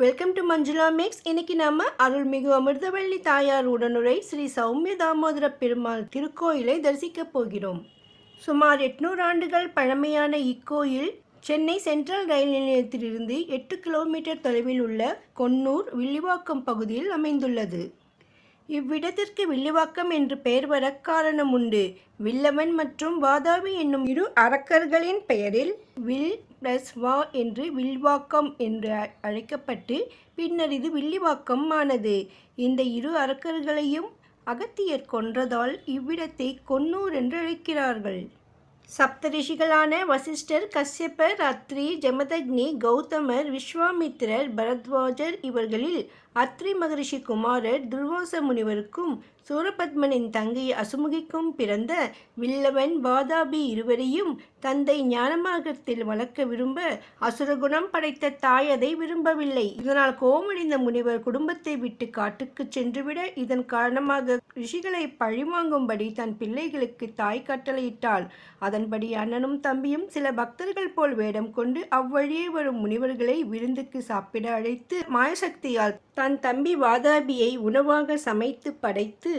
Welcome to Manjula maths இன்னைக்கு நம்ம அருள்மிகு அமிர்தவள்ளி தாயார் உடனுரை ஸ்ரீ சௌமிய தாமோதர பெருமாள் திருக்கோயிலை தரிசிக்கப் போகிறோம். சுமார் எட்நூறு ஆண்டுகள் பழமையான இக்கோயில் சென்னை சென்ட்ரல் ரயில் நிலையத்திலிருந்து எட்டு கிலோமீட்டர் தொலைவில் உள்ள கொன்னூர் வில்லிவாக்கம் பகுதியில் அமைந்துள்ளது. இவ்விடத்திற்கு வில்லிவாக்கம் என்று பெயர் வர காரணம் உண்டு. வில்லவன் மற்றும் வாதாபி என்னும் இரு அரக்கர்களின் பெயரில் வில் பிளஸ் வா என்று வில்வாக்கம் என்று அழைக்கப்பட்டு பின்னர் இது வில்லிவாக்கம் ஆனது. இந்த இரு அரக்கர்களையும் அகத்தியர் கொன்றதால் இவ்விடத்தை கொன்னூர் என்று அழைக்கிறார்கள். சப்தரிஷிகளான வசிஷ்டர் கஷ்யப்பர் அத்ரி ஜமதக்னி கௌதமர் விஸ்வாமித்திரர் பரத்வாஜர் இவர்களில் அத்ரி மகரிஷி குமாரர் துர்வாச முனிவருக்கும் சூரபத்மனின் தங்கை அசுமுகிக்கும் பிறந்த வில்லவன் வாதாபி இருவரையும் தந்தை ஞானமார்க்கத்தில் வளர்க்க விரும்ப அசுரகுணம் படைத்த தாய் அதை விரும்பவில்லை. இதனால் கோமடைந்த முனிவர் குடும்பத்தை விட்டு காட்டுக்குச் சென்றுவிட இதன் காரணமாக ரிஷிகளை பழிவாங்கும்படி தன் பிள்ளைகளுக்கு தாய் கட்டளையிட்டாள். அதன்படி அண்ணனும் தம்பியும் சில பக்தர்கள் போல் வேடம் கொண்டு அவ்வழியே வரும் முனிவர்களை விருந்துக்கு சாப்பிட அழைத்து மாயசக்தியால் தன் தம்பி வாதாபியை உணவாக சமைத்து படைத்து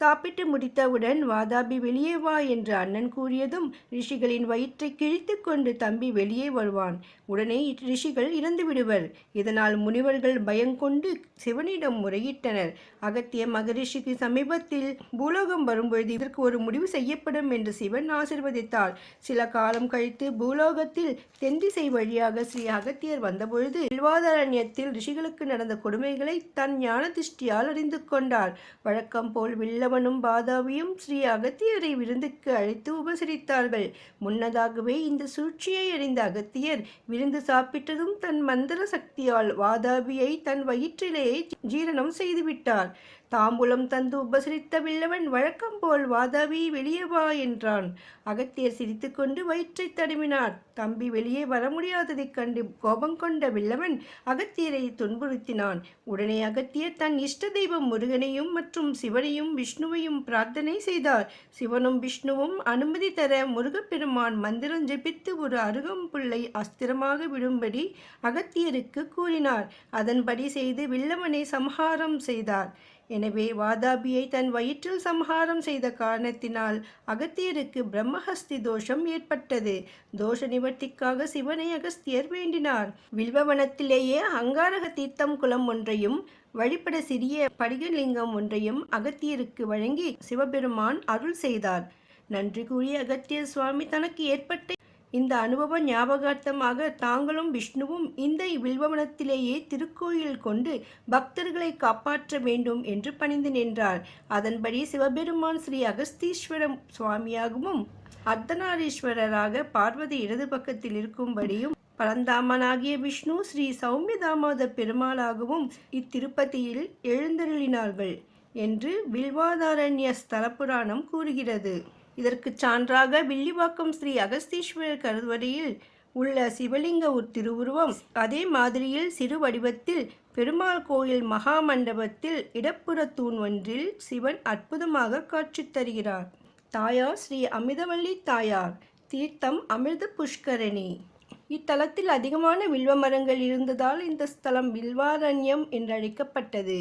சாப்பிட்டு முடித்தவுடன் வாதாபி வெளியே வா என்று அண்ணன் கூறியதும் ரிஷிகளின் வயிற்றை கிழித்து கொண்டு தம்பி வெளியே வருவான். உடனே ரிஷிகள் இறந்து விடுவர். இதனால் முனிவர்கள் பயங்கொண்டு சிவனிடம் முறையிட்டனர். அகத்திய மகரிஷிக்கு சமீபத்தில் பூலோகம் வரும்பொழுது இதற்கு ஒரு முடிவு செய்யப்படும் என்று சிவன் ஆசிர்வதித்தார். சில காலம் கழித்து பூலோகத்தில் தென்திசை வழியாக ஸ்ரீ அகத்தியர் வந்தபொழுது வில்வாதரண்யத்தில் ரிஷிகளுக்கு நடந்த கொடுமைகளை தன் ஞான திருஷ்டியால் அறிந்து கொண்டார். வழக்கம் போல் வில்லவனும் பாதாவியும் ஸ்ரீ அகத்தியரை விருந்துக்கு அழைத்து உபசரித்தார்கள். முன்னதாகவே இந்த சூழ்ச்சியை அறிந்த அகத்தியர் விருந்து சாப்பிட்டதும் தன் மந்திர சக்தியால் வாதாபியை தன் வயிற்றிலேயே ஜீரணம் செய்துவிட்டார். தாம்பூலம் தந்து உபசரித்த வில்லவன் வழக்கம் போல் வாதாவி வெளியே வா என்றான். அகத்தியர் சிரித்துக்கொண்டு வயிற்றை தடுமினார். தம்பி வெளியே வர முடியாததைக் கண்டு கோபம் கொண்ட வில்லவன் அகத்தியரை துன்புறுத்தினான். உடனே அகத்தியர் தன் இஷ்ட தெய்வம் முருகனையும் மற்றும் சிவனையும் விஷ்ணுவையும் பிரார்த்தனை செய்தார். சிவனும் விஷ்ணுவும் அனுமதி தர முருகப்பெருமான் மந்திரம் ஜெபித்து ஒரு அருகம்புல்லை அஸ்திரமாக விடும்படி அகத்தியருக்கு கூறினார். அதன்படி செய்து வில்லவனை சம்ஹாரம் செய்தார். எனவே வாதாபியை தன் வயிற்றில் சம்ஹாரம் செய்த காரணத்தினால் அகத்தியருக்கு பிரம்மஹஸ்தி தோஷம் ஏற்பட்டது. தோஷ நிவர்த்திக்காக சிவனை அகஸ்தியர் வேண்டினார். வில்வவனத்திலேயே அங்காரக தீர்த்தம் குளம் ஒன்றையும் வழிபட சிறிய படிகலிங்கம் ஒன்றையும் அகத்தியருக்கு வழங்கி சிவபெருமான் அருள் செய்தார். நன்றி கூறிய அகத்தியர் சுவாமி தனக்கு ஏற்பட்ட இந்த அனுபவ ஞாபகார்த்தமாக தாங்களும் விஷ்ணுவும் இந்த வில்வவனத்திலேயே திருக்கோயில் கொண்டு பக்தர்களை காப்பாற்ற வேண்டும் என்று பணிந்து நின்றார். அதன்படி சிவபெருமான் ஸ்ரீ அகஸ்தீஸ்வரம் சுவாமியாகவும் அர்த்தநாரீஸ்வரராக பார்வதி இடது பக்கத்தில் இருக்கும்படியும் பரந்தாமனாகிய விஷ்ணு ஸ்ரீ சௌமியதாமோத பெருமாளாகவும் இத்திருப்பதியில் எழுந்தருளினார்கள் என்று வில்வாதாரண்ய ஸ்தல புராணம் கூறுகிறது. இதற்குச் சான்றாக வில்லிவாக்கம் ஸ்ரீ அகஸ்தீஸ்வரர் கருவறையில் உள்ள சிவலிங்க ஒரு திருவுருவம் அதே மாதிரியில் சிறு வடிவத்தில் பெருமாள் கோயில் மகா மண்டபத்தில் இடப்புற தூண் ஒன்றில் சிவன் அற்புதமாக காட்சி தருகிறார். தாயார் ஸ்ரீ அமிர்தவள்ளி தாயார் தீர்த்தம் அமிர்த புஷ்கரணி. இத்தலத்தில் அதிகமான வில்வ மரங்கள் இருந்ததால் இந்த ஸ்தலம் வில்வாரண்யம் என்றழைக்கப்பட்டது.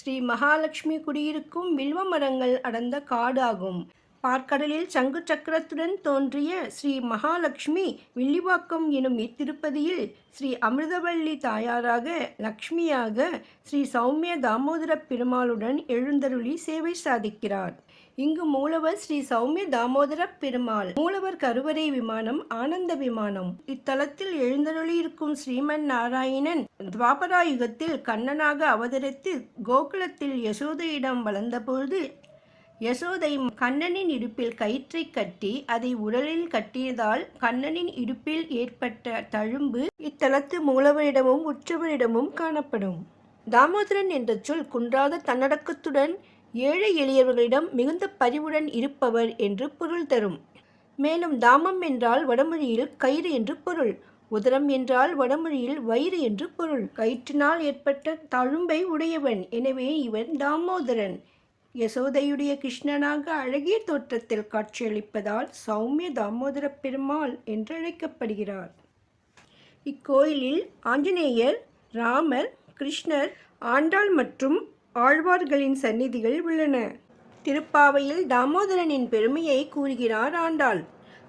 ஸ்ரீ மகாலட்சுமி குடியிருக்கும் வில்வ மரங்கள் அடர்ந்த காடாகும். பார்க்கடலில் சங்கு சக்கரத்துடன் தோன்றிய ஸ்ரீ மகாலட்சுமி வில்லிவாக்கம் எனும் இத்திருப்பதியில் ஸ்ரீ அமிர்தவள்ளி தாயாராக லக்ஷ்மியாக ஸ்ரீ சௌமிய தாமோதர பெருமாளுடன் எழுந்தருளி சேவை சாதிக்கிறார். இங்கு மூலவர் ஸ்ரீ சௌமிய தாமோதர பெருமாள். மூலவர் கருவறை விமானம் ஆனந்த விமானம். இத்தலத்தில் எழுந்தருளியிருக்கும் ஸ்ரீமன் நாராயணன் துவாபராயுகத்தில் கண்ணனாக அவதரித்து கோகுலத்தில் யசோதையிடம் வளர்ந்தபோது யசோதை கண்ணனின் இடுப்பில் கயிற்றை கட்டி அதை உடலில் கட்டியதால் கண்ணனின் இடுப்பில் ஏற்பட்ட தழும்பு இத்தலத்து மூலவரிடமும் உற்றவரிடமும் காணப்படும். தாமோதரன் என்ற சொல் குன்றாத தன்னடக்கத்துடன் ஏழை எளியவர்களிடம் மிகுந்த பரிவுடன் இருப்பவர் என்று பொருள் தரும். மேலும் தாமம் என்றால் வடமொழியில் கயிறு என்று பொருள். உதரம் என்றால் வடமொழியில் வயிறு என்று பொருள். கயிற்றினால் ஏற்பட்ட தழும்பை உடையவன். எனவே இவன் தாமோதரன். யசோதையுடைய கிருஷ்ணனாக அழகிய தோற்றத்தில் காட்சியளிப்பதால் சௌமிய தாமோதர பெருமாள் என்று அழைக்கப்படுகிறார். இக்கோயிலில் ஆஞ்சநேயர் ராமர் கிருஷ்ணர் ஆண்டாள் மற்றும் ஆழ்வார்களின் சந்நிதிகள் உள்ளன. திருப்பாவையில் தாமோதரனின் பெருமையை கூறுகிறார் ஆண்டாள்.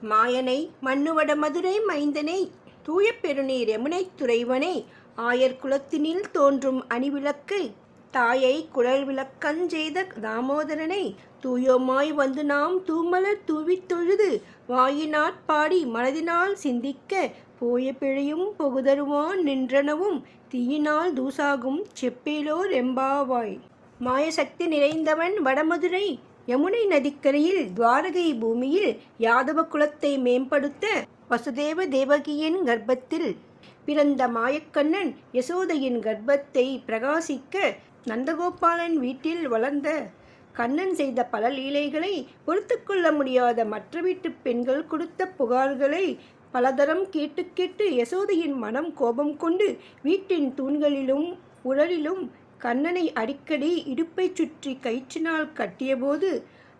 மாயனை மண்ணுவட மதுரை மைந்தனை தூய பெருநீர் யமுனைத் துறைவனை ஆயர் குலத்தினில் தோன்றும் அணிவிளக்கு தாயை குழல் விளக்கஞ்செய்த தாமோதரனை தூயோமாய் வந்து நாம் தூமலர் தூவித் தொழுது வாயினாற் பாடி மனதினால் சிந்திக்க போய பிழையும் பொகுதருவான் நின்றனவும் தீயினால் தூசாகும் செப்பேலோர் எம்பாவாய். மாயசக்தி நிறைந்தவன் வடமதுரை யமுனை நதிக்கரையில் துவாரகை பூமியில் யாதவ குலத்தை மேம்படுத்த வசுதேவ தேவகியின் கர்ப்பத்தில் பிறந்த மாயக்கண்ணன் யசோதையின் கர்ப்பத்தை பிரகாசிக்க நந்தகோபாலன் வீட்டில் வளர்ந்த கண்ணன் செய்த பல லீலைகளை பொறுத்து கொள்ள முடியாத மற்ற வீட்டு பெண்கள் கொடுத்த புகார்களை பலதரம் கேட்டு கேட்டு யசோதையின் மனம் கோபம் கொண்டு வீட்டின் தூண்களிலும் உரலிலும் கண்ணனை அடிக்கடி இடுப்பைச் சுற்றி கயிற்றினால் கட்டியபோது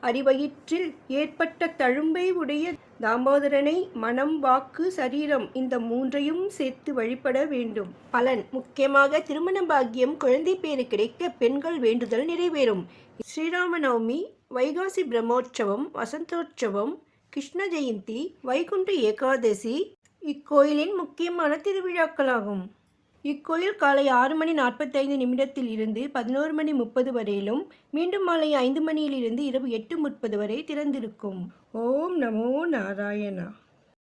அடிவயிற்றில் ஏற்பட்ட தழும்பை உடைய தாமோதரனை மனம் வாக்கு சரீரம் இந்த மூன்றையும் சேர்த்து வழிபட வேண்டும். பலன். முக்கியமாக திருமண பாக்கியம் குழந்தை பேறு கிடைக்க பெண்கள் வேண்டுதல் நிறைவேறும். ஸ்ரீராம நவமி வைகாசி பிரம்மோற்சவம் வசந்தோற்சவம் கிருஷ்ண ஜெயந்தி வைகுண்ட ஏகாதசி இக்கோயிலின் முக்கியமான திருவிழாக்களாகும். இக்கோயில் காலை ஆறு மணி நாற்பத்தைந்து நிமிடத்தில் இருந்து பதினோரு மணி முப்பது வரையிலும் மீண்டும் மாலை ஐந்து மணியிலிருந்து இரவு எட்டு முப்பது வரை திறந்திருக்கும். ஓம் நமோ நாராயணா.